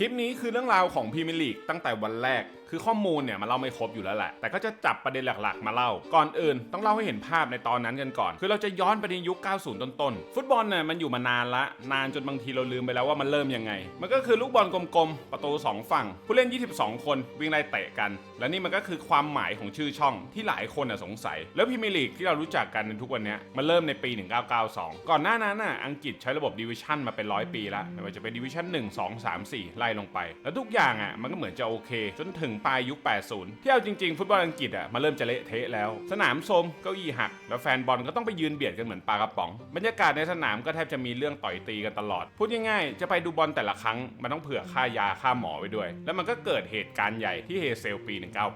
คลิปนี้คือเรื่องราวของพรีเมียร์ลีกตั้งแต่วันแรก คือข้อมูลเนี่ยมันเล่าไม่ครบอยู่แล้วแหละ แต่ก็จะจับประเด็นหลักๆ มาเล่า ก่อนอื่น ต้องเล่าให้เห็นภาพในตอนนั้นกันก่อน คือเราจะย้อนไปในยุค 90 ต้นๆ ฟุตบอลเนี่ยมันอยู่มานานละ นานจนบางทีเราลืมไปแล้วว่ามันเริ่มยังไง มันก็คือลูกบอลกลมๆ ประตู 2 ฝั่ง ผู้เล่น 22 คนวิ่งไล่เตะกัน และนี่มันก็คือความหมายของชื่อช่องที่หลายคนน่ะสงสัย แล้วพรีเมียร์ลีกที่เรารู้จักกันในทุกวันนี้มันเริ่มในปี 1992 ก่อนหน้านั้นน่ะอังกฤษใช้ระบบดิวิชั่นมาเป็นร้อยปีล้วไม่ว่าจะเป็นดิวิชั่น1 2 3 4 ไล่ลงไป แล้วทุกอย่างอะมันก็เหมือนจะโอเค จนถึงปลายยุค 80 ที่เอาจริง ๆ ฟุตบอลอังกฤษอะมาเริ่มจะเละเทะแล้ว สนามโทมเก้าอี้หัก แล้วแฟนบอลก็ต้องไปยืนเบียดกันเหมือนปลากระป๋อง บรรยากาศในสนามก็แทบจะมีเรื่องต่อยตีกันตลอด พูดง่ายๆ จะไปดูบอลแต่ละครั้ง มันต้องเผื่อค่ายาค่าหมอไว้ด้วย แล้วมันก็เกิดเหตุการณ์ใหญ่ที่เฮเซลปี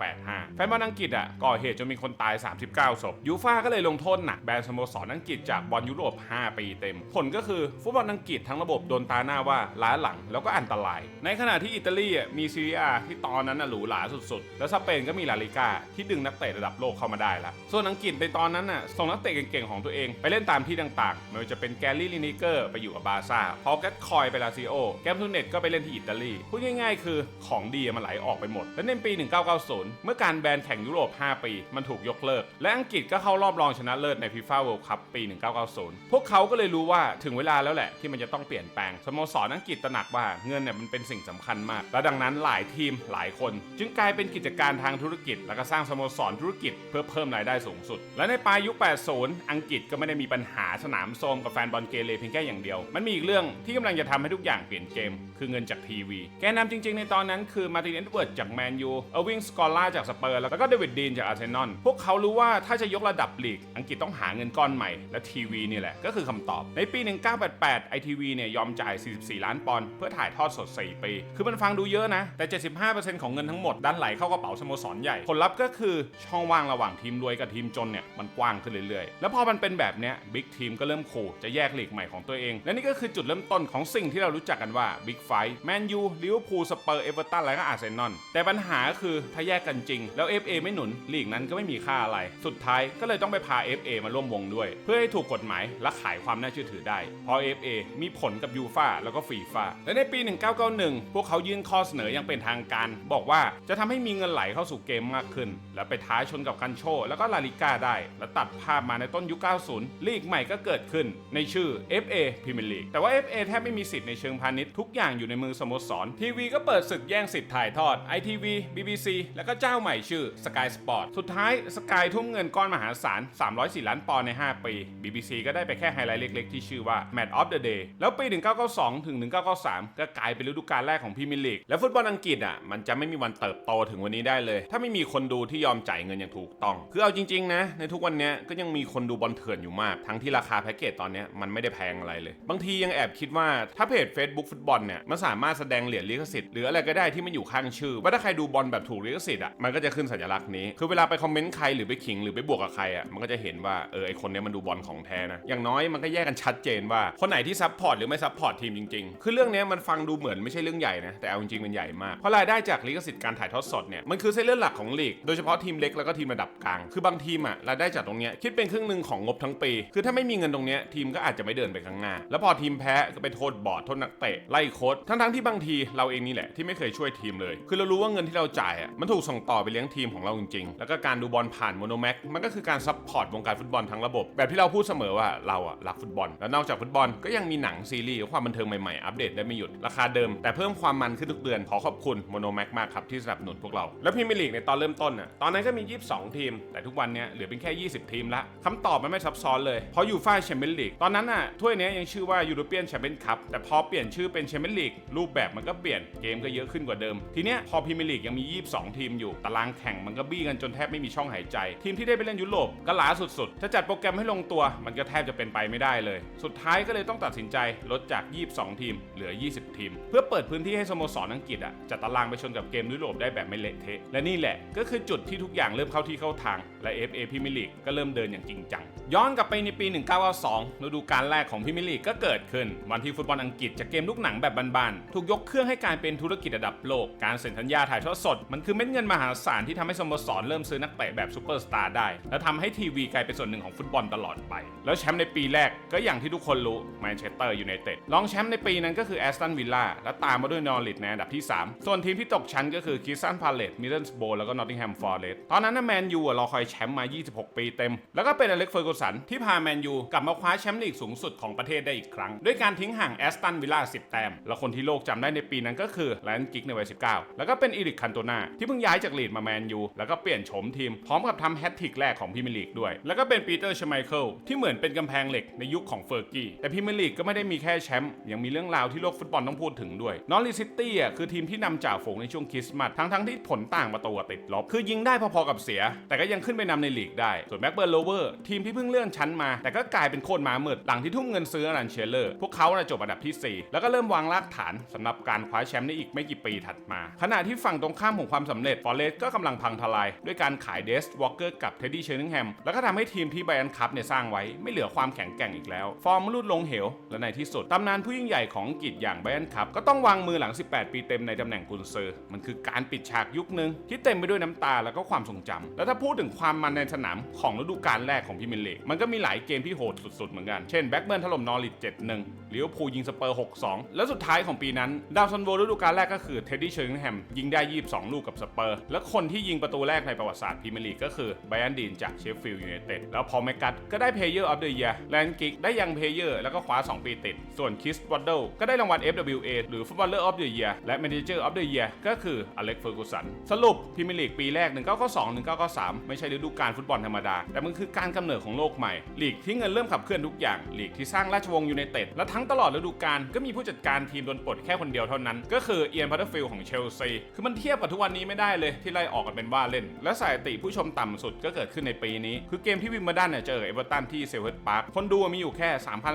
1985 แฟนบอลอังกฤษอะก่อเหตุจนมีคนตาย 39 ศพ ยูฟ่าก็เลยลงโทษหนักแบนสโมสรอังกฤษจากบอลยุโรป 5 ปีเต็ม ผลก็คือฟุตบอลอังกฤษทั้งระบบโดนตาหน้าว่าล้าหลังแล้วก็อันตราย ในขณะที่อิตาลีมีซีเรียที่ตอนนั้นหรูหราสุดๆ แล้วสเปนก็มีลาลิก้าที่ดึงนักเตะระดับโลกเข้ามาได้ละส่วนอังกฤษในตอนนั้นน่ะส่งนักเตะเก่งๆของตัวเองไปเล่นตามที่ต่างๆ ไม่ว่าจะเป็นแกลลี่ลินิเกอร์ไปอยู่กับบาร์ซ่าพอแกตคอยไปลาซิโอ แกมทูเน็ตก็ไปเล่นที่อิตาลี พูดง่ายๆ คือของดีมันไหลออกไปหมด และในปี 1990 เมื่อการแบนแข่งยุโรป 5 ปี มันถูกยกเลิก และอังกฤษก็เข้ารอบรองชนะเลิศในฟีฟ่าเวิลด์คัพปี 1990 พวกเขาก็เลยรู้ว่าถึงเวลาแล้วแหละที่มันจะต้องเปลี่ยนแปลงสโมสรอังกฤษตระหนักว่าเงินเนี่ยมันเป็นสิ่งสำคัญมาก และดังนั้นหลายทีมหลายคน จึงกลายเป็นกิจการทางธุรกิจ แล้วก็สร้างสโมสรธุรกิจเพื่อเพิ่มรายได้สูงสุด และในปลายยุค 80 อังกฤษก็ไม่ได้มีปัญหาสนามโทรมกับแฟนบอลเกเรเพียงแค่อย่างเดียว มันมีอีกเรื่องที่กำลังจะทำให้ทุกอย่างเปลี่ยนเกม คือเงินจากทีวี แกนนำจริงๆในตอนนั้นคือมาตินเอ็ดเวิร์ดจากแมนยูเออร์วิงสกอล่าจากสเปอร์แล้วก็เดวิดดีนจากอาร์เซนอลพวกเขารู้ว่าถ้าจะยกระดับลีก อังกฤษต้องหาเงินก้อนใหม่และทีวีนี่แหละก็คือคำตอบในปี 1988ไอทีวีเนี่ยยอมจ่าย 44 ล้านปอนด์เพื่อถ่ายทอดสด 4 ปี คือมันฟังดูเยอะนะแต่ 75%ของเงินทั้งหมดดันไหลเข้ากระเป๋าสโมสรใหญ่ ผลลัพธ์ก็คือช่องว่างระหว่างทีมรวยกับทีมจนเนี่ยมันกว้างขึ้นเรื่อยๆ แล้วพอมันเป็นแบบเนี้ยบิ๊กทีมก็เริ่มขู่จะแยกลีกใหม่ของตัวเอง และนี่ก็คือจุดเริ่มต้นของสิ่งที่เรารู้จักกันว่าบิ๊กไฟแมนยูลิเวอร์พูลสเปอร์เอเวอร์ตันและก็อาร์เซนอลแต่ปัญหาคือถ้าแยกกันจริง แล้ว FA ไม่หนุนลีกนั้นก็ไม่มีค่าอะไร สุดท้ายก็เลยต้องไปพา FA มาร่วมวงด้วย เพื่อให้ถูกกฎหมายและขายความน่าเชื่อถือได้ เพราะ FA มีผลกับยูฟาแล้วก็ฟีฟาและในปี 1991 พวกเขายื่นข้อเสนออย่างเป็นทางการ บอกว่าจะทำให้มีเงินไหลเข้าสู่เกมมากขึ้น และไปท้าชนกับคันโช แล้วก็ลาลิก้าได้ และตัดภาพมาในต้นยุค 90 ลีกใหม่ก็เกิดขึ้น ในชื่อ FA Premier League แต่ว่า FA แทบไม่มีสิทธิ์ในเชิงพาณิชย์ทุกอย่างอยู่ในมือสโมสรทีวีก็เปิดศึกแย่งสิทธิ์ถ่ายทอด ITV BBC แล้วก็เจ้าใหม่ชื่อ Sky Sport สุดท้าย Sky ทุ่มเงินก้อนมหาศาล 304 ล้านปอนด์ใน 5 ปี BBC ก็ได้ไปแค่ไฮไลท์เล็กๆ ที่ชื่อว่า Match of the Day แล้วปี 1992 ถึง 1993 ก็กลายเป็นฤดูกาลแรกของพรีเมียร์ลีก และฟุตบอลอังกฤษอะ มันจะไม่มีวันเติบโตถึงวันนี้ได้เลย ถ้าไม่มีคนดูที่ยอมจ่ายเงินอย่างถูกต้อง คือเอาจริง ๆ นะ ในทุกวันนี้ก็ยังมีคนดูบอลเถื่อนอยู่มาก ทั้งที่ราคาแพ็กเกจตอนนี้มันไม่ได้แพงอะไรเลย บางทียังแอบคิดว่าถ้าเพจ Facebook ฟุตบอลเนี่ยมันสามารถแสดงเหรียญลิขสิทธิ์หรืออะไรก็ได้ที่มันอยู่ข้างชื่อ ว่าถ้าใครดูบอลแบบถูกลิขสิทธิ์อะมันก็จะขึ้นสัญลักษณ์นี้ คือเวลาไปคอมเมนต์ใครหรือไปขิงหรือไปบวกกับใครอะมันก็จะเห็นว่าเออไอคนเนี้ยมันดูบอลของแท้นะอย่างน้อยมันก็แยกกันชัดเจนว่าคนไหนที่ซัพพอร์ตหรือไม่ซัพพอร์ตทีมจริง ๆ คือเรื่องนี้มันฟังดูเหมือนไม่ใช่เรื่องใหญ่นะแต่เอาจริงๆมันใหญ่มากเพราะรายได้จากลิขสิทธิ์การถ่ายทอดสดเนี่ยมันคือเส้นเลือดหลักของลีก โดยเฉพาะทีมเล็กแล้วก็ทีมระดับกลาง คือบางทีมอะรายได้จากตรงเนี้ยคิดเป็นครึ่งหนึ่งของงบทั้งปี คือถ้าไม่มีเงินตรงเนี้ยทีมก็อาจจะไม่เดินไปข้างหน้า แล้วพอทีมแพ้ก็ไปโทษบอร์ดโทษนักเตะไล่โค้ชทั้งๆที่บางทีเราเองนี่แหละที่ไม่เคยช่วยทีมเลย คือเรารู้ว่าเงินที่เราจ่ายอะมันถูกส่งต่อไปเลี้ยงทีมของเราจริงๆ แล้วก็การดูบอลผ่านโมโนแม็กมันก็คือการซัพพอร์ตวงการฟุตบอลทั้งระบบ แบบที่เราพูดเสมอว่าเราอะรักฟุตบอล แล้วนอกจากฟุตบอลก็ยังมีหนังซีรีส์ความบันเทิงใหม่ๆอัปเดตได้ไม่หยุดราคาเดิม แต่เพิ่มความมันขึ้นทุกเดือนขอขอบคุณโมโนแม็กมากครับที่สนับสนุนพวกเรา แล้วพรีเมียร์ลีกในตอนเริ่มต้นอะตอนนั้นก็มี 22 ทีม แต่ทุกวันเนี้ยเหลือเป็นแค่ 20 ทีมละคำตอบมันไม่ซับซ้อนเลยเพราะยูฟ่าแชมเปี้ยนลีกตอนนั้นอะถ้วยนี้ยังชื่อว่ายูโรเปียนแชมเปี้ยนคัพแต่พอเปลี่ยนชื่อเป็นแชมเปี้ยนลีกรูปแบบมันก็เปลี่ยนเกมก็เยอะขึ้นกว่าเดิม ทีเนี้ยพอพรีเมียร์ลีกยังมี 22 ทีมอยู่ตารางแข่งมันก็บี้กันจนแทบไม่มีช่องหายใจ ทีมที่ได้ไปเล่นยุโรปก็ล้าสุดๆถ้าจัดโปรแกรมให้ลงตัว มันก็แทบจะเป็นไปไม่ได้เลย สุดท้ายก็เลยต้องตัดสินใจลดจาก 22 ทีมเหลือ 20 ทีม เพื่อเปิดพื้นที่ให้สโมสรอังกฤษอะจัดตารางไปชนกับเกมยุโรปบได้แบบไม่เละเทะ และนี่แหละก็คือจุดที่ทุกอย่างเริ่มเข้าที่เข้าทาง และ FA พรีเมียร์ลีกก็เริ่มเดินอย่างจริงจัง ย้อนกลับไปในปี 1992ฤดูกาลแรกของพรีเมียร์ลีกก็เกิดขึ้น วันที่ฟุตบอลอังกฤษจากเกมลูกหนังแบบบานๆ ถูกยกเครื่องให้กลายเป็นธุรกิจระดับโลก การเซ็นสัญญาถ่ายทอดสด มันคือเม็ดเงินมหาศาลที่ทำให้สโมสรเริ่มซื้อนักเตะแบบซูเปอร์สตาร์ได้ และทำให้ทีวีกลายเป็นส่วนหนึ่งของฟุตบอลตลอดไป แล้วแชมป์ในปีแรกก็อย่างที่ทุกคนรู้แมนเชสเตอร์ยูไนเต็ดรองแชมป์ในปีนั้นก็คือแอสตันวิลล่าและตามมาด้วยนอริทในอันดับที่ 3 ส่วนทีมที่ตกชั้นก็คือคิสซันพาเลตมิดเดิลสโบแล้วก็นอตติงแฮมฟอร์เรสตอนนั้นนะแมนยูรอคอยแชมป์มา 26 ปีเต็ม แล้วก็เป็นอเล็กเฟอร์กูสันที่พาแมนยูกลับมาคว้าแชมป์ลีกสูงสุดของประเทศได้อีกครั้ง ด้วยการทิ้งห่างแอสตันวิลล่า 10 แต้ม และคนที่โลกจำได้ในปีนั้นก็คือแลนกิกในวัย 19 แล้วก็เป็นอีริกคันโตนาที่เพิ่งย้ายจากลีดมาแมนยูแล้วก็เปลี่ยนโฉมทีมพร้อมกับทำแฮตทริกแรกของพรีเมียร์ลีกด้วย แล้วก็เป็นปีเตอร์ชไมเคิลที่เหมือนเป็นกำแพงเหล็กในยุคของเฟอร์กี้แต่พรีเมียร์ลีกก็ไม่ได้มีแค่แชมป์ยังมีเรื่องราวที่โลกฟุตบอลต้องพูดถึงด้วยนอริซิตี้อะคือทีมที่นำจ่าฝูงในช่วงคริสต์มาสทั้งทั้งๆที่ผลต่างประตูติดลบ คือยิงได้พอๆกับเสีย แต่ก็ยังขึ้นไปนำในลีกได้ ส่วนแบ็กเบิร์นโลเวอร์ทีมที่เพิ่งเลื่อนชั้นมา แต่ก็กลายเป็นโคตรม้ามืดหลังที่ทุ่มเงินซื้ออลันเชลเลอร์ พวกเขาน่ะจบอันดับที่ 4 แล้วก็เริ่มวางรากฐานสำหรับการคว้าแชมป์ในอีกไม่กี่ปีถัดมา ขณะที่ฝั่งตรงข้ามของความสำเร็จฟอเรสต์ก็กำลังพังทลาย ด้วยการขายเดสวอลเกอร์กับเท็ดดี้เชอร์นิงแฮมแล้วก็ทำให้ทีมที่ไบรอันคัพเนี่ยสร้างไว้ไม่เหลือความแข็งแกร่งอีกแล้ว ฟอร์มลุดลงเหว และในที่สุดตำนานผู้ยิ่งใหญ่ของอังกฤษอย่างไบรอันคัพก็ต้องวางมือหลัง 18 ปีเต็มในตำแหน่งกุนซือมันคือการปิดฉากยุคนึงที่เต็มไปด้วยน้ำตาแล้วก็ความทรงจำแล้วถ้าพูดถึงความมันในสนามของฤดูกาลแรกของพรีเมียร์ลีกมันก็มีหลายเกมที่โหดสุดๆเหมือนกัน เช่นแบ็กเบิร์นถล่มนอริท7-1 ลิเวอร์พูลยิงสเปอร์ 6-2 แล้วสุดท้ายของปีนั้น ดาวซันโวฤดูกาลแรกก็คือเท็ดดี้เชอริงแฮมยิงได้ 22 ลูกกับสเปอร์ และคนที่ยิงประตูแรกในประวัติศาสตร์พรีเมียร์ลีกก็คือไบรอันดีนจากเชฟฟิลด์ยูไนเต็ดแล้วพอแมกกัตก็ได้เพลเยอร์ออฟเดอะเยียร์แลนกิกได้ยังเพลเยอร์แล้วก็คว้า 2 ปีติด ส่วนคิสวัดเดิลก็ได้รางวัล FWA หรือฟุตบอลเลอร์ออฟเดอะเยียร์และแมเนเจอร์ออฟเดอะเยียร์ก็คืออเล็กเฟอร์กูสันสรุปพรีเมียร์ลีกปีแรก 1992 1993 ไม่ใช่ฤดูกาลฟุตบอลธรรมดาแต่มันคือการกำเนิดของโลกใหม่ลีกที่เงินเริ่มขับเคลื่อนทุกอย่างลีกที่สร้างราชวงศ์ยูไนเต็ดและทั้งตลอดฤดูกาลก็มีผู้จัดการทีมโดนปลดแค่คนเดียวเท่านั้น ก็คือเอียนพัตเตอร์ฟิลด์ของเชลซีคือมันเทียบกับทุกวันนี้ไม่ได้เลยที่ไล่ออกกันเป็นว่าเล่น และสถิติผู้ชมต่ำสุดก็เกิดขึ้นในปีนี้ คือเกมที่วิมเบลดันเนี่ยเจอเอเวอร์ตันที่เซลเวอร์พาร์คคนดูมีอยู่แค่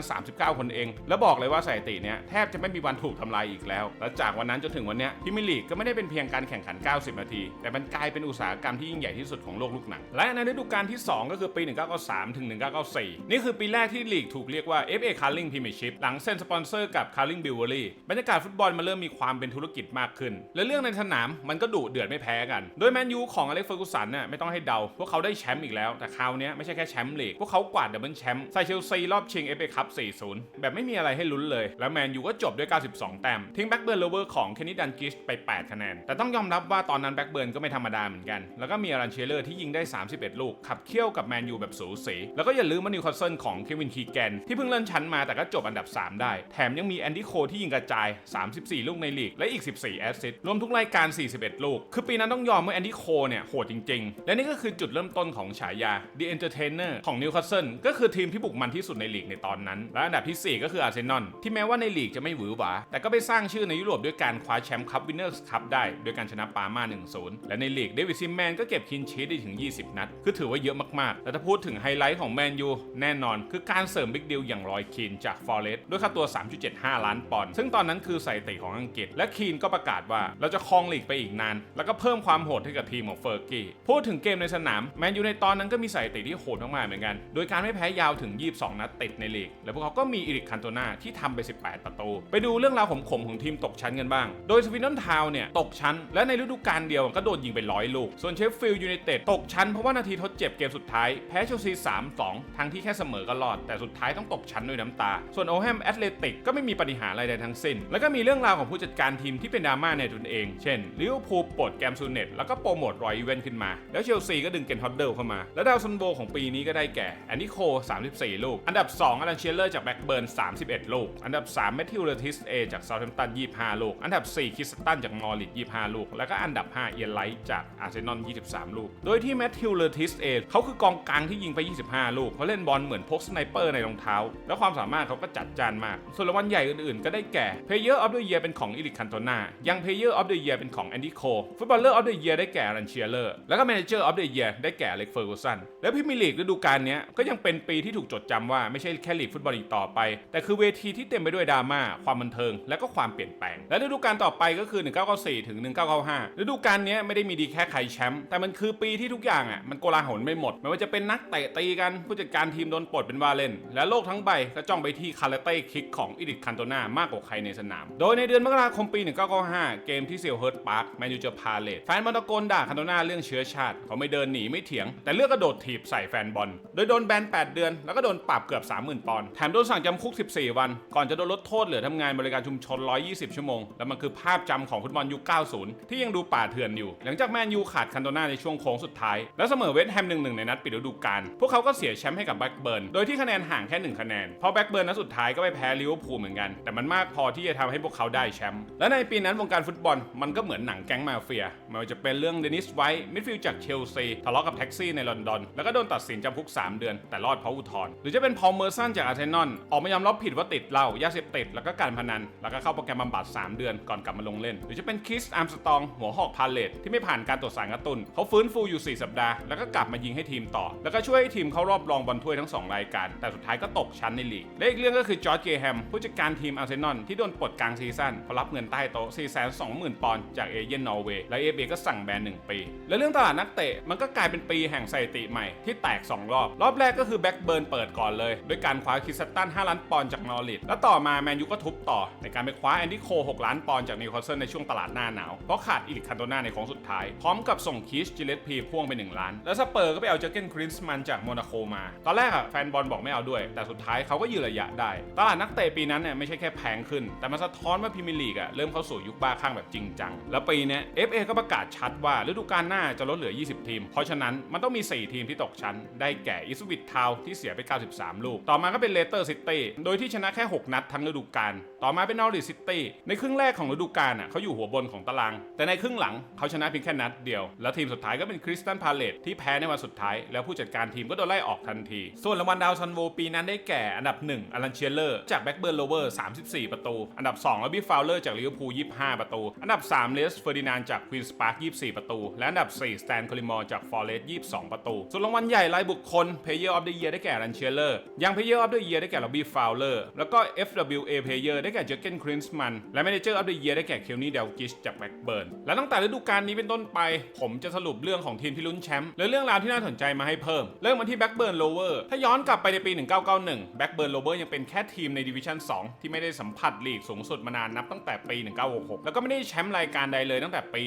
3,039 คนเอง แล้วบอกเลยว่าสถิติเนี้ยแทบจะไม่มีวันถูกทำลายอีกแล้ว และจากวันนั้นจนถึงวันเนี้ยพรีเมียร์ลีกก็ไม่ได้เป็นเพียงการแข่งขัน 90 นาที แต่มันกลายเป็นอุตสาหกรรมที่ยิ่งใหญ่ที่สุดของโลกลูกหนังและในฤดูกาลที่ 2 ก็คือปี 1993ถึง1994 นี่คือปีแรกที่ลีกถูกเรียกว่า FA Carling Premiership หลังเซ็นสปอนเซอร์กับ Carling Brewery บรรยากาศฟุตบอลมันเริ่มมีความเป็นธุรกิจมากขึ้น และเรื่องในสนามมันก็ดุเดือดไม่แพ้กัน โดยแมนยูของอเล็กเฟอร์กูสันน่ะไม่ต้องให้เดา พวกเขาได้แชมป์อีกแล้ว แต่คราวนี้ไม่ใช่แค่แชมป์ลีก พวกเขากวาดดับเบิลแชมป์ใส่เชลซีรอบชิง FA Cup 4-0 แบบไม่มีอะไรให้ลุ้นเลย แล้วแมนยูก็จบด้วย 92 แต้ม ทิ้งแบ็กเบิร์นโลเวอร์ของเคนนี่ดันกิชไป 8 คะแนน แต่ต้องยอมรับว่าตอนนั้นแบ็กเบิร์นก็ไม่ธรรมดาเหมือนกัน แล้วก็มีอารันเชเลอร์ที่ยิงได้ 31 ลูก ขับเคี่ยวกับแมนยูแบบสูสี แล้วก็อย่าลืมว่านิวคาสเซิลของเควินคีแกนที่เพิ่งเลื่อนชั้นมาแต่ก็จบอันดับ3 3 ได้ แถมยังมีแอนดี้โคที่ยิงกระจาย 34 ลูกในลีก และอีก 14 แอสซิสต์รวมทุกรายการ 41 ลูก คือปีนั้นต้องยอมว่าแอนดี้โคเนี่ยโหดจริง ๆ และนี่ก็คือจุดเริ่มต้นของฉายา The Entertainer ของนิวคาสเซิลก็คือทีมที่บุกมันที่สุดในลีกในตอนนั้น และอันดับที่ 4 ก็คืออาร์เซนอลที่แม้ว่าในลีกจะไม่หวือหวาแต่ก็ไปสร้างชื่อในยุโรปด้วยการคว้าแชมป์คัพวินเนอร์สคัพได้โดยการชนะปาร์มา1-0 และในลีกเดวิดซิมแมนก็เก็บคินชีสได้ถึง 20 นัด คือถือว่าเยอะมากๆและถ้าพูดถึงไฮไลท์ของแมนยูแน่นอนคือการเสริมบิ๊กดิลอย่างรอยคีนจากฟอเรสต์ด้วยค่าตัว 3.75 ล้านปอนด์ซึ่งตอนนั้นคือสถิติของอังกฤษ และคีนก็ประกาศว่าเราจะครองลีกไปอีกนาน แล้วก็เพิ่มความโหดให้กับทีมของเฟอร์กี้พูดถึงเกมในสนามแมนยูในตอนนั้นก็มีสถิติที่โหดมากๆเหมือนกัน โดยการไม่แพ้ยาวถึง 22 นัดติดในลีก และพวกเขาก็มีอีริกคันโตนาที่ทำไป 18 ประตู ไปดูเรื่องราวขมๆของทีมตกชั้นกันบ้าง โดยสวินนอนทาวเนี่ยตกชั้น และในฤดูกาลเดียวก็โดนยิงไปร้อยลูก ส่วนเชฟฟิลด์ยูไนเต็ดตกชั้นเพราะว่านาทีทดเจ็บเกมสุดท้ายแพ้เชลซี 3-2 ทั้งที่แค่เสมอก็รอด แต่สุดท้ายต้องตกชั้นด้วยน้ำตา ส่วนโอแฮมแอตเลติกก็ไม่มีปัญหาอะไรใดทั้งสิ้น แล้วก็มีเรื่องราวของผู้จัดการทีมที่เป็นดราม่าในตนเอง เช่นลิเวอร์พูลปลดแกมซูเน็ตแล้วก็โปรโมทรอยอีเวนต์ขึ้นมา แล้วเชลซีก็ดึงเกนฮอตเดิลเข้ามา แล้วดาวซันโบของปีนี้ก็ได้แก่แอนนิโค 34 ลูก อันดับ 2อลันเชลเลอร์จากแบ็กเบิร์น 31 ลูก อันดับ 3 แมทธิวเลติสเอจากเซาท์แฮมป์ตัน 25 ลูก อันดับ 4คริสตันจากมอริท25 ลูก แล้วก็อันดับ 5 เอียนไลท์จากอาร์เซนอล 23 ลูก โดยที่แมทธิวเลติสเอเขาคือกองกลางที่ยิงไป 25 ลูกเขาเล่นบอลเหมือนพกสไนเปอร์ในรองเท้า แล้วความสามารถเขาก็จัดจ้านานมาก ส่วนรางวัลใหญ่อื่นๆ ก็ได้แก่ Player of the Year เป็นของอิริคันโตนายัง Player of the Year เป็นของแอนดี้โค Footballer of the Year ได้แก่รันเชียเลอร์แล้วก็ Manager of the Year ได้แก่เล็กเฟอร์กูสันแล้วพรีเมีลีกฤดูกาลนี้ก็ยังเป็นปีที่ถูกจดจำว่าไม่ใช่แค่ลีกฟุตบอลอีกต่อไป แต่คือเวทีที่เต็มไปด้วยดราม่าความบันเทิง และก็ความเปลี่ยนแปลง และฤดูกาลต่อไปก็คือ 1994 ถึง 1995 ฤดูกาลนี้ไม่ได้มีดีแค่ใครแชมป์แต่มันคือปีที่ทุกอย่างอะมันโกลาหลไม่หมดไม่ว่าจะเป็นนักเตะตีกันผู้จัดการทีมโดนปลดเป็นวาเลนและโลกทั้งใบก็จ้องไปที่คาราเต้คิกของอิดิตคันโตนามากกว่าใครในสนาม โดยในเดือนมกราคมปี 1995 เกมที่เซลเฮิร์ตพาร์คแมนยูเจอพาเลตแฟนบอลตะโกนด่าคันโตนาเรื่องเชื้อชาติ เขาไม่เดินหนีไม่เถียง แต่เลือกกระโดดถีบใส่แฟนบอล โดยโดนแบน 8 เดือน แล้วก็โดนปรับเกือบ 30,000 ปอนด์แถมโดนสั่งจำคุก 14 วัน ก่อนจะโดนลดโทษเหลือทำงานบริการชุมชน 120 ชั่วโมง และมันคือภาพจำของฟุตบอลยุค 90 ที่ยังดูป่าเถื่อนอยู่ หลังจากแมนยูขาดคันโตนาในช่วงโค้งสุดท้ายและเสมอเวสต์แฮม1-1ในนัดปิดฤดูกาลพวกเขาก็เสียแชมป์ให้กับแบ็กเบิร์นโดยที่คะแนนห่างแค่1คะแนนเพราะแบ็กเบิร์นนัดสุดท้ายก็ไปแพ้ลิเวอร์พูลเหมือนกัน แต่มันมากพอที่จะทำให้พวกเขาได้แชมป์และในปีนั้นวงการฟุตบอลมันก็เหมือนหนังแก๊งมาเฟียไม่ว่าจะเป็นเรื่องเดนิสไวท์มิดฟิลด์จากเชลซีทะเลาะกับแท็กซี่ในลอนดอน แล้วก็โดนตัดสินจำคุก 3 เดือน แต่รอดเพราะอุทธรณ์หรือจะเป็นพอลเมอร์สันจากอาร์เซนอลออกมายอมรับผิดว่าติดเหล้ายาเสพติดแล้วก็การพนัน แล้วก็เข้าโปรแกรมบำบัด 3 เดือนก่อนกลับมาลงเล่น หรือจะเป็นคริสอาร์มสตองหัวหอกพาเลตที่ไม่ผ่านการตรวจสารกระตุนเขาฟื้นฟูอยู่ 4 สัปดาห์แล้วก็กลับมายิงให้ทีมต่อ แล้วก็ช่วยให้ทีมเข้ารอบรองบอลถ้วยทั้ง 2 รายการ แต่สุดท้ายก็ตกชั้นในลีกและอีกเรื่องก็คือจอร์เกแฮมผู้จัดการทีมอาร์เซนอลที่โดนปลดกลางซีซั่นเพราะรับเงินใต้โต๊ะ 420,000 ปอนด์จากเอเย่นนอร์เวย์และเอเบก็สั่งแบน1ปี และเรื่องตลาดนักเตะมันก็กลายเป็นปีแห่งสถิติใหม่ที่แตก 2 รอบ รอบแรกก็คือแบ็กเบิร์นเปิดก่อนเลย ด้วยการคว้าคิสตัน 5 ล้านปอนด์จากนอริทแล้วต่อมาแมนยูก็ทุบต่อ ในการไปคว้าแอนดี้โค 6 ล้านปอนด์จากนิวคาสเซิลในช่วงตลาดหน้าหนาวเพราะขาดอีลิคันโตนาในโค้งสุดท้ายพร้อมกับส่งคิชจิเลตพีพ่วงไป1ล้าน แล้วสเปอร์ก็ไปเอาเจอร์เกนคริสมันจากโมนาโคมา ตอนแรกอะแฟนบอลบอกไม่เอาด้วย แต่สุดท้ายเขาก็ยืนระยะได้ตานักเตะปีนั้นเนี่ยไม่ใช่แค่แพงขึ้น แต่มันสะท้อนว่าพรีเมียร์ลีกอะเริ่มเข้าสู่ยุคบ้าคลั่งแบบจริงจัง แล้วปีนี้ย FA ก็ประกาศชัดว่าฤดูกาลหน้าจะลดเหลือ 20 ทีม เพราะฉะนั้นมันต้องมี 4 ทีมที่ตกชั้น ได้แก่อิสวิตทาวที่เสียไป 93 ลูก ต่อมาก็เป็นเลสเตอร์ซิตี้ โดยที่ชนะแค่ 6 นัดทั้งฤดูกาล ต่อมาเป็นนอริทซิตี้ ในครึ่งแรกของฤดูกาลอะเขาอยู่หัวบนของตาราง แต่ในครึ่งหลังเขาชนะเพียงแค่นัดเดียว แล้วทีมสุดท้ายก็เป็นคริสตันพาเลตที่แพ้ในวันสุดท้าย แล้วผู้จัดการทีมก็โดนไล่ออกทันที ส่วนรางวัลดาวซันโวปีนั้นได้แก่อันดับ1อลันเชียเลอร์จากแบ็กเบิร์นโลเวอร์34 ประตู อันดับ 2 แล้วบี้ฟาวเลอร์จากลิเวอร์พูล25 ประตู อันดับ 3 เลสเฟอร์ดินานจากควีนสปาร์ค24 ประตู และอันดับ 4 สแตนคอลิมอร์จากฟอร์เรสต์22 ประตู ส่วนรางวัลใหญ่รายบุคคล Player of the Year ได้แก่รันเชียเลอร์ยัง Player of the Year ได้แก่ลอบบี้ฟาวเลอร์แล้วก็ FWA Player ได้แก่เจอร์เกนครินส์มันและ Manager of the Year ได้แก่เคลนี่เดลกิชจากแบ็กเบิร์นและตั้งแต่ฤดูกาลนี้เป็นต้นไป ผมจะสรุปเรื่องของทีมที่ลุ้นแชมป์และเรื่องราวที่น่าสนใจมาให้เพิ่ม เริ่มมาที่แบ็กเบิร์นโลเวอร์ถ้าย้อนกลับไปในปี 1991แบ็กเบิร์นโลเวอร์ยังเป็นแค่ทีมในดิวิชั่น 2 ที่ไม่ได้สัมผัสลีกสูงสุดมานานนับตั้งแต่ปี 1966 แล้วก็ไม่ได้แชมป์รายการใดเลยตั้งแต่ปี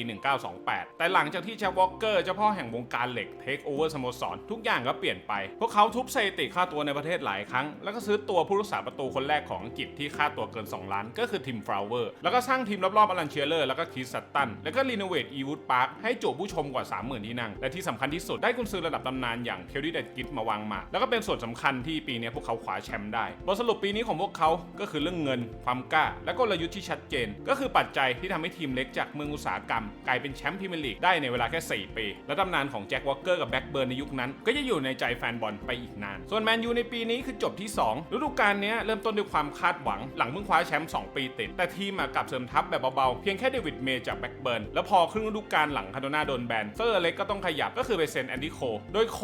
1928 แต่หลังจากที่แจ็ควอลเกอร์เจ้าพ่อแห่งวงการเหล็กเทคโอเวอร์สโมสรทุกอย่างก็เปลี่ยนไป พวกเขาทุบสถิติค่าตัวในประเทศหลายครั้ง แล้วก็ซื้อตัวผู้รักษาประตูคนแรกของอังกฤษที่ค่าตัวเกิน 2 ล้าน ก็คือทิมฟลาวเวอร์แล้วก็สร้างทีมรอบๆอลันเชียเลอร์แล้วก็คีสซัตตันแล้วก็รีโนเวทอีวูดพาร์คให้จุผู้ชมกว่า 30,000 ที่นั่งและที่สำคัญที่สุดได้กุนซือระดับตำนานอย่างเคลลี่เดดกิฟมาวางหมากแล้วก็เป็นส่วนสำคัญที่ปีนี้พวกเขาคว้าแชมป์ได้บทสรุปปีนี้ของพวกเขาก็คือเรื่องเงิน ความกล้า และกลยุทธ์ที่ชัดเจน ก็คือปัจจัยที่ทำให้ทีมเล็กจากเมืองอุตสาหกรรม กลายเป็นแชมป์พรีเมียร์ลีกได้ในเวลาแค่ 4 ปี และตำนานของแจ็ควอลเกอร์กับแบ็กเบิร์นในยุคนั้น ก็จะอยู่ในใจแฟนบอลไปอีกนาน ส่วนแมนยูในปีนี้คือจบที่ 2 ฤดูกาลนี้เริ่มต้นด้วยความคาดหวัง หลังเพิ่งคว้าแชมป์2ปีติดแต่ทีมกลับเสริมทัพแบบเบาๆเพียงแค่เดวิดเมย์จากแบ็กเบิร์นแล้วพอครึ่งฤดูกาลหลังคาโดนาโดนแบนเซอร์เล็กก็ต้องขยับก็คือไปเซ็นแอนดี้โคโดยโค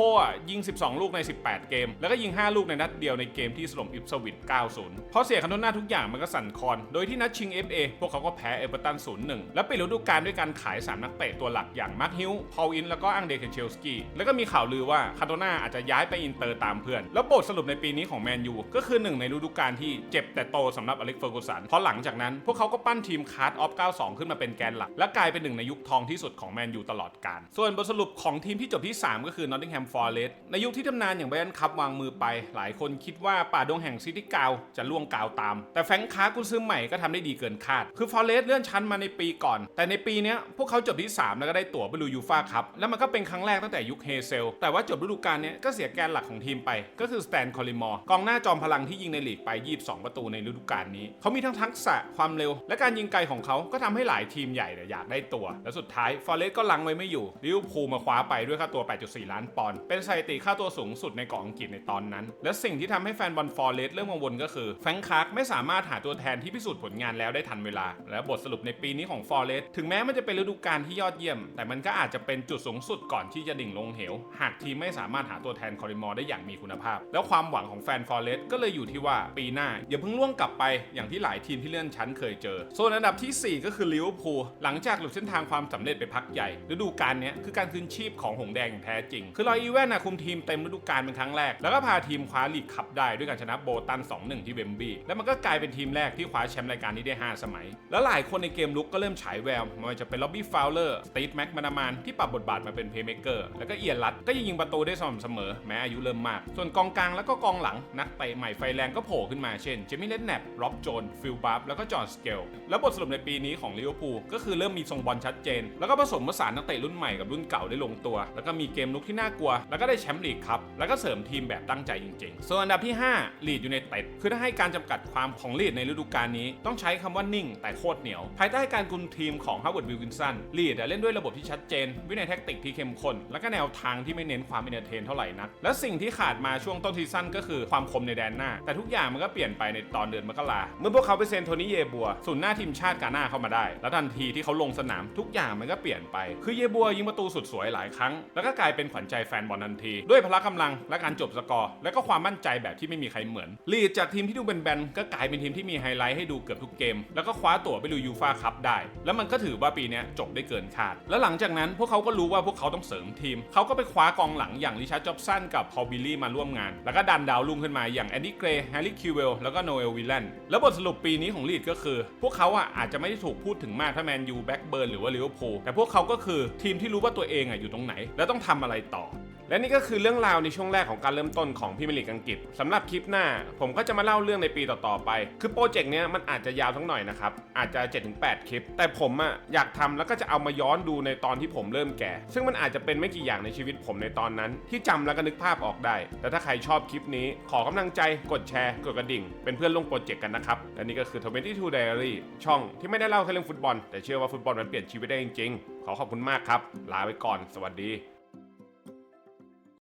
ยิง 12 ลูกใน 18 เกม แล้วก็ยิง 5 ลูกในนัดเดียวในเกมที่สลมอิปสวิต90 เพราะเสียคาโดนาทุกอย่างมันก็สั่นคลอน โดยที่นัดชิง FA พวกเขาก็แพ้เอเวอร์ตัน 0-1 แล้วปิดฤดูกาลด้วยการขาย 3 นักเตะตัวหลักอย่างมาร์คฮิลพอลอิน แล้วก็อังเดเคนเชลสกี้แล้วก็มีข่าวลือว่าคาโดนาอาจจะย้ายไปอินเตอร์ตามเพื่อน แล้วบทสรุปในปีนี้ของแมนยูก็คือหนึ่งในฤดูกาลที่เจ็บแต่โตสำหรับอเล็กเฟอร์กูสันเพราะหลังจากนั้น พวกเขาก็ปั้นทีมคาร์ดออฟ 92 ขึ้นมาเป็นแกนหลัก และกลายเป็นหนึ่งในยุคทองที่สุดของแมนยูตลอดกาลส่วนบทสรุปของทีมที่จบที่ 3 ก็คือนอตติงแฮมฟอร์เรสต์ในยุคที่ตำนานอย่างไบรอันคัพวางมือไป หลายคนคิดว่าป่าดงแห่งซิตี้กาวจะล่วงกาวตาม แต่แฟงค์คากุนซื้อใหม่ก็ทำได้ดีเกินคาด คือฟอร์เรสต์เลื่อนชั้นมาในปีก่อน แต่ในปีนี้พวกเขาจบที่ 3 แล้วก็ได้ตั๋วไปลุยยูฟ่าคัพแล้วมันก็เป็นครั้งแรกตั้งแต่ยุคเฮเซล แต่ว่าจบฤดูกาลนี้ก็เสียแกนหลักของทีมไป ก็คือสแตนคอลิมอร์ กองหน้าจอมพลังที่ยิงในลีกไป 22 ประตูในฤดูกาลนี้ เขามีทั้งทักษะความเร็ว และการยิงไกลของเขาก็ทำให้หลายทีมใหญ่อยากได้ตัว และสุดท้ายฟอร์เรสต์ก็ลังไว้ไม่อยู่ลิเวอร์พูลมาคว้าไปด้วยค่าตัว 8.4 ล้านปอนด์เป็นสถิติค่าตัวสูงสุดในเกาะอังกฤษในตอนนั้น และสิ่งที่ทำให้แฟนบอลฟอร์เรสเริ่มกังวลก็ก็คือแฟงค์คาร์กไม่สามารถหาตัวแทนที่พิสูจน์ผลงานแล้วได้ทันเวลา และบทสรุปในปีนี้ของฟอร์เรสถึงแม้มันจะเป็นฤดูกาลที่ยอดเยี่ยม แต่มันก็อาจจะเป็นจุดสูงสุดก่อนที่จะดิ่งลงเหว หากทีมไม่สามารถหาตัวแทนคอริมอร์ได้อย่างมีคุณภาพ แล้วความหวังของแฟนฟอร์เรสก็เลยอยู่ที่ว่าปีหน้าอย่าเพิ่งล่วงกลับไปอย่างที่หลายทีมที่เลื่อนชั้นเคยเจอส่วนอันดับทีสี่ 4 ก็คือลิเวอร์พูลหลังจากหลุดเส้นทางความสำเร็จไปพักใหญ่ฤดูกาลนี้คือการคืนชีพของหงแดงอย่างแท้จริง คือลอยอีแวนนะคุมทีมเต็มฤดูกาลเป็นครั้งแรกแล้วก็พาทีมคว้าลีกคัพได้ด้วยการชนะโบตัน2-1ที่เวมบลีย์แล้วมันก็กลายเป็นทีมแรกที่คว้าแชมป์รายการนี้ได้ 5 สมัย แล้วหลายคนในเกมลุกก็เริ่มฉายแววไม่ว่าจะเป็นล็อบบี้ฟาวเลอร์สตีฟแม็กมานามานที่ปรับบทบาทมาเป็นเพย์เมเกอร์แล้วก็เอียนรัดก็ยังยิงประตูได้สม่ำเสมอแม้อายุเริ่มมาก ส่วนกองกลางแล้วก็กองหลังนักเตะใหม่ไฟแรงก็โผล่ขึ้นมาเช่นเจมี่เลนแนปร็อบโจนฟิลบัฟแล้วก็จอห์นสเกลแล้วบทสรุปในปีนี้ของลิเวอร์พูลก็คือเริ่มมีทรงบอลชัดเจน แล้วก็ผสมผสานนักเตะรุ่นใหม่กับรุ่นเก่าได้ลงตัว แล้วก็มีเกมลุกที่น่ากลัว แล้วก็ได้แชมป์ลีกครับแล้วก็เสริมทีมแบบตั้งใจจริงๆ ส่วนอันดับที่5ลีดยูไนเต็ดคืือถ้าให้การจำกัดความของลีดในฤดูกาลนี้ต้องใช้คำว่านิ่ง แต่โคตรเหนียว ภายใต้การกุมทีมของฮาวเวิร์ดวิลกินสันลีดเล่นด้วยระบบที่ชัดเจน วินัยแท็กติกที่เข้มข้นและก็แนวทางที่ไม่เน้นความเอนเตอร์เทนเท่าไหร่นัก และสิ่งที่ขาดมาช่วงต้นซีซั่นก็คือความคมในแดนหน้า แต่ทุกอย่างมันก็เปลี่ยนไปในตอนเดือนมกราเมื่อพวกเขาไปเซ็นโทนี่เยบัวศูนย์หน้าทีมชาติกาหน้าเข้ามาได้ แล้วทันทีที่เขาลงสนามทุกอย่างมันก็เปลี่ยนไป คือเยบัวยิงประตูสุดสวยหลายครั้ง แล้วก็กลายเป็นขวัญใจแฟนบอลทันที ด้วยพละกำลังและการจบสกอร์และก็ความมั่นใจแบบที่ไม่มีใครเหมือนลีดจากททีมที่ดูแบนๆก็กลายเป็นทีมที่มีไฮไลท์ให้ดูเกือบทุกเกม แล้วก็คว้าตั๋วไปลุยยูฟาคัพได้ แล้วมันก็ถือว่าปีนี้จบได้เกินคาด แล้วหลังจากนั้นพวกเขาก็รู้ว่าพวกเขาต้องเสริมทีม เขาก็ไปคว้ากองหลังอย่างริชาร์ดจ็อบสันกับพอลบิลลี่มาร่วมงาน แล้วก็ดันดาวรุ่งขึ้นมาอย่างแอนดี้เกรย์แฮร์รี่คิวเวลแล้วก็โนเอลวิลเลนแล้วบทสรุปปีนี้ของลีดก็คือ พวกเขาอะอาจจะไม่ได้ถูกพูดถึงมากถ้าแมนยูแบ็กเบิร์นหรือว่าลิเวอร์พูลแต่พวกเขาก็คือทีมที่รู้ว่าตัวเองอะอยู่ตรงไหน และต้องทำอะไรต่อ และนี่ก็คือเรื่องราวในช่วงแรกของการเริ่มต้นของพรีเมียร์ลีกอังกฤษสำหรับคลิปหน้า ผมก็จะมาเล่าเรื่องในปีต่อๆไป คือโปรเจกต์เนี้ยมันอาจจะยาวทั้งหน่อยนะครับ อาจจะ 7-8 คลิป แต่ผมอะอยากทำแล้วก็จะเอามาย้อนดูในตอนที่ผมเริ่มแก่ ซึ่งมันอาจจะเป็นไม่กี่อย่างในชีวิตผมในตอนนั้น ที่จำแล้วก็นึกภาพออกได้ แต่ถ้าใครชอบคลิปนี้ ขอกำลังใจกดแชร์ กดกระดิ่ง เป็นเพื่อนลงโปรเจกต์กันนะครับและนี่ก็คือ 22 Diary ช่องที่ไม่ได้เล่าแค่เรื่องฟุตบอล แต่เชื่อว่าฟุตบอลมันเปลี่ยนชีวิตได้จริงๆขอขอบคุณมากครับลาไปก่อน สวัสดี